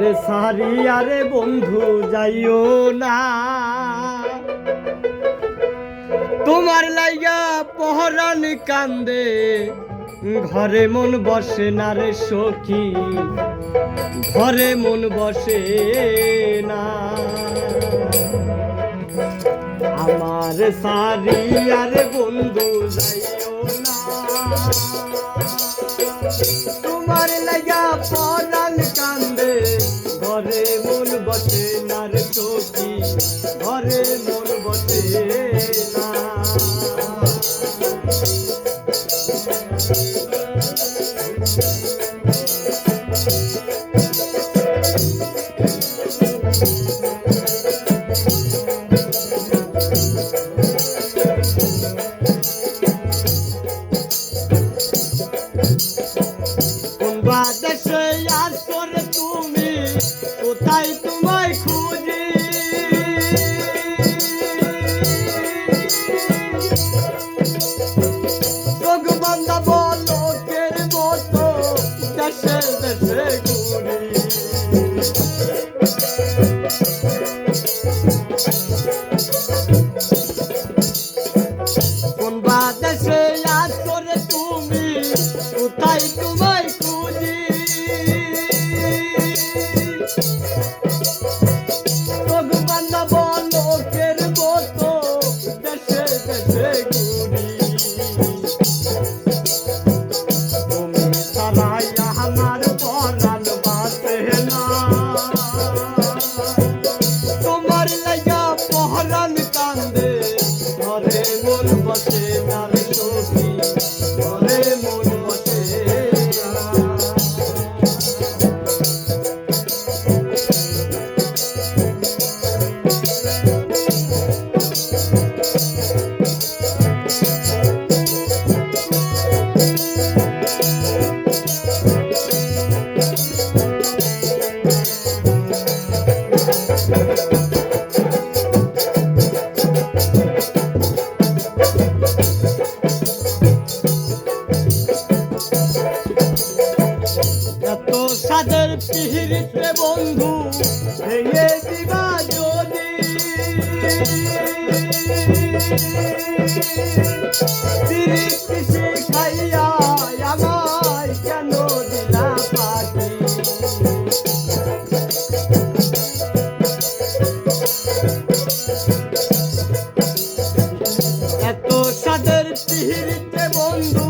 আমারে সারি, আরে বন্ধু, যাইও না। তোমার লাইগা পহরান কান্দে, ঘরে মন বসে না রে সখী, ঘরে মন বসে না। আমার সারি, আরে বন্ধু, যাইও না। তোমার লাগা পরান কোন বাদেশে আসো রে তুমি কোথায় তোমায় খুঁজি? চোখ বান্ধা বলো কের দেশে দেশে এত সাদের পিহিরিতে বন্ধু ভেঙে দিবা যদি। দিলা পাখি? এত সাদের পিহিরিতে বন্ধু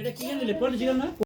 এটা কি গান দিলে পলিটিক্যাল না